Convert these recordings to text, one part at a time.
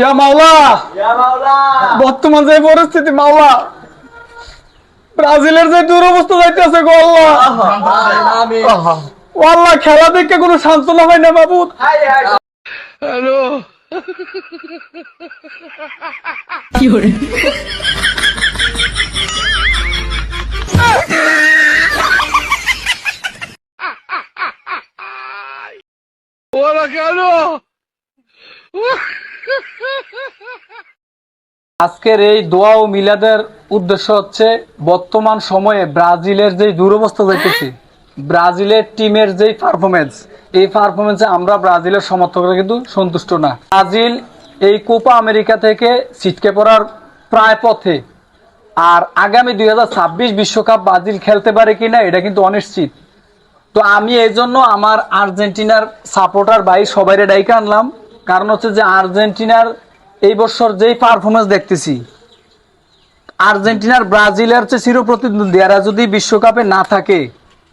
ইয়া মাওলা। বর্তমান যে পরিস্থিতি মাওলা। ব্রাজিলের যে দুরবস্থা যাইতেছে গো আল্লাহ। ও আল্লাহ খেলা দেখে কোনো সান্ত্বনা হয় না বাবুদ হ্যালো। ওরা কেন? আজকের এই দোয়া ও মিলাদের উদ্দেশ্য হচ্ছে বর্তমান সময়ে ব্রাজিলের যে দুরবস্থা যাইতেছে ব্রাজিলের টিমের যে পারফরমেন্স এই পারফরমেন্সে আমরা ব্রাজিলের সমর্থকরা কিন্তু সন্তুষ্ট না। ব্রাজিল এই কোপা আমেরিকা থেকে ছিটকে পড়ার প্রায় পথে। আর আগামী দুই বিশ্বকাপ ব্রাজিল খেলতে পারে কিনা এটা কিন্তু অনিশ্চিত। তো আমি এই জন্য আমার আর্জেন্টিনার সাপোর্টার ভাই সবাই ডাইকে আনলাম। কারণ হচ্ছে যে আর্জেন্টিনার এই বছর যেই পারফরমেন্স দেখতেছি, আর্জেন্টিনার ব্রাজিলের চেয়ে চিরপ্রতিদ্বন্দ্বী এরা যদি বিশ্বকাপে না থাকে,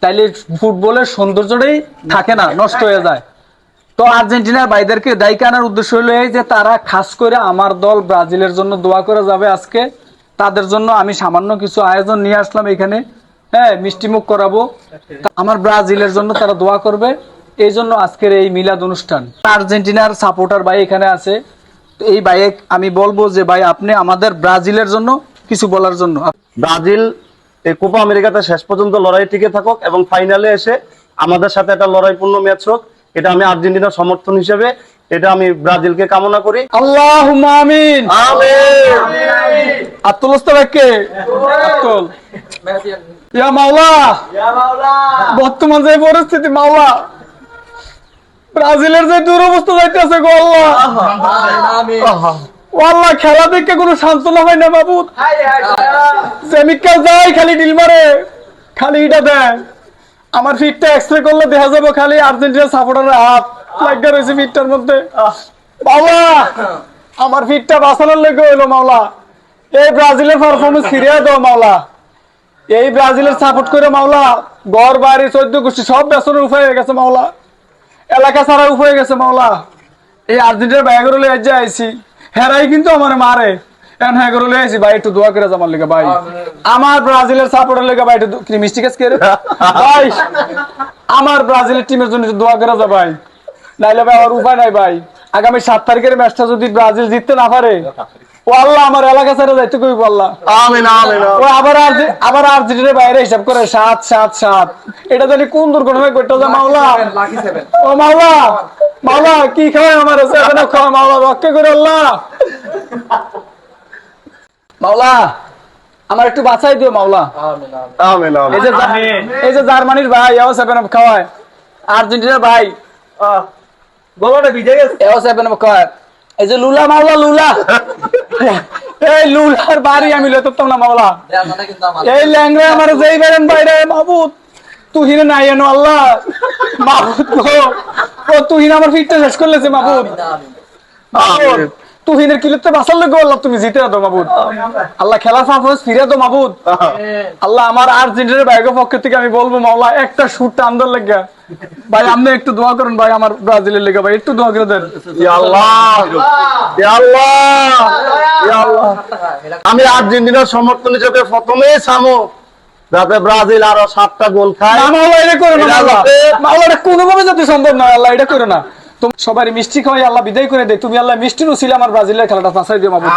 তাইলে ফুটবলের সৌন্দর্যটাই থাকে না, নষ্ট হয়ে যায়। তো আর্জেন্টিনার ভাইদেরকে দায়িকা আনার উদ্দেশ্য হলো এই যে তারা খাস করে আমার দল ব্রাজিলের জন্য দোয়া করে যাবে আজকে। তাদের জন্য আমি সামান্য কিছু আয়োজন নিয়ে আসলাম এখানে। হ্যাঁ মিষ্টিমুখ করাবো। আমার ব্রাজিলের জন্য তারা দোয়া করবে। এই জন্য আজকের এই মিলাদ অনুষ্ঠান। আর্জেন্টিনার সাপোর্টার ভাই এখানে আছে। এই ভাইয়ে আমি বলব যে ভাই আপনি আমাদের ব্রাজিলের জন্য কিছু বলার জন্য। ব্রাজিল এই কোপা আমেরিকাতে শেষ পর্যন্ত লড়াই টিকে থাকুক এবং ফাইনালে এসে আমাদের সাথে একটা লড়াইপূর্ণ ম্যাচ হোক এটা আমি আর্জেন্টিনার সমর্থন হিসেবে এটা আমি ব্রাজিলকে কামনা করি। আল্লাহ আমিন। আত্মল ইয়া মাওলা বর্তমান যে পরিস্থিতি মাওলা। ব্রাজিলের যে দুরবস্থা যাইতেছে গো আল্লাহ। আল্লাহ, খেলা দেখে কোনো সান্ত্বনা হয় না বাবু। সেমিকাল খালি ডিল মারে, খালি এটা দেয়। আমার ফিটটা এক্সরে করলে দেখা যাব খালি আর্জেন্টিনা সাপোর্টারের হাত লাগা রয়েছে ফিটটার মধ্যে। বাবা আমার ফিটটা বাঁচানোর লেগে হইল মাওলা। এই ব্রাজিলের পারফরমেন্স ফিরিয়ে দাও মাওলা। এই ব্রাজিলের সাপোর্ট করে মাওলা ঘর বাড়ি, চোদ্দ গোষ্ঠী সব বেসনের উপায় হয়ে গেছে মাওলা। এলাকা ছাড়া হয়ে গেছে মাওলা। এই আর্জেন্টিনার ব্যাগের লয়ে যে আইছি। হেরাই কিন্তু আমার মারে। এখন হ্যাঁ করে লয়ে আইছি ভাই একটু দোয়া করে আমার লেগে ভাই। আমার ব্রাজিলের সাপোর্টের লেগে ভাই একটু মিষ্টি কাজ করে? ভাই আমার ব্রাজিলের টিমের জন্য একটু দোয়া করে যা ভাই। নাইলে ভাই আমার উপায় নাই ভাই। আগামী সাত তারিখের ম্যাচটা যদি ব্রাজিল জিততে না পারে আল্লাহ আমার এলাকা ছেড়ে যাইতে কইব আল্লাহ। আমিন আমিন ও আবার বাইরে হিসাব করে সাত সাত সাত। এটা জানি কোন দুর্ঘটনা করতে যা মাওলা? ও মাওলা মাওলা কি খাওয়ায় আমার সেভেন খাওয়া? মাওলা রক্ষা করে আল্লাহ। মাওলা আমার একটু বাঁচাই দিও মাওলা। আমিন এই যে এই যে জার্মানির ভাই এও সেভেন আপ খাওয়ায়। আর্জেন্টিনার ভাই। গলাটা ভিজে গেছে। এও সেভেন আপ খাওয়ায়। এই যে লুলা মাওলা লুলা। এই লুলার বাড়ি আমি লইতাম না মাওলা। এই আমার যেই বেরেন বাইরে মাহবুদ তুহিন নাই এনো আল্লাহ। মাহবুদ গো। ও তুহিন আমার ফিটটা শেষ করলেছে মাহবুদ মাহবুদ তুহিনের কিলোতে বাঁচার লোক আল্লাহ তুমি জিতে দাও মাহবুদ আল্লাহ খেলার পারফরমেন্স ফিরে দাও মাহবুদ আল্লাহ আমার আর্জেন্টিনার বাইকের পক্ষ থেকে আমি বলব মাওলা একটা শুট টান্দর লেগে। ভাই আপনি একটু দোয়া করুন ভাই আমার ব্রাজিলের লেগে ভাই একটু দোয়া করে দেন। আমি আর্জেন্টিনার সমর্থনে চোখে প্রথমে সামো ব্রাজিল আরও সাতটা গোল খায়। কোনোভাবে যাতে সম্ভব নয় আল্লাহ এটা করে না। সবাই মিষ্টি খাওয়াই আল্লাহ বিদায় করে দে তুমি আল্লাহ মিষ্টি নুছিলে আমার ব্রাজিলের খেলাটা ফাঁসাই দিও মামু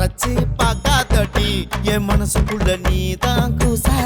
மறைச்சு பார்க்காதட்டி என் மனசுக்குள்ள நீ தான் கூசா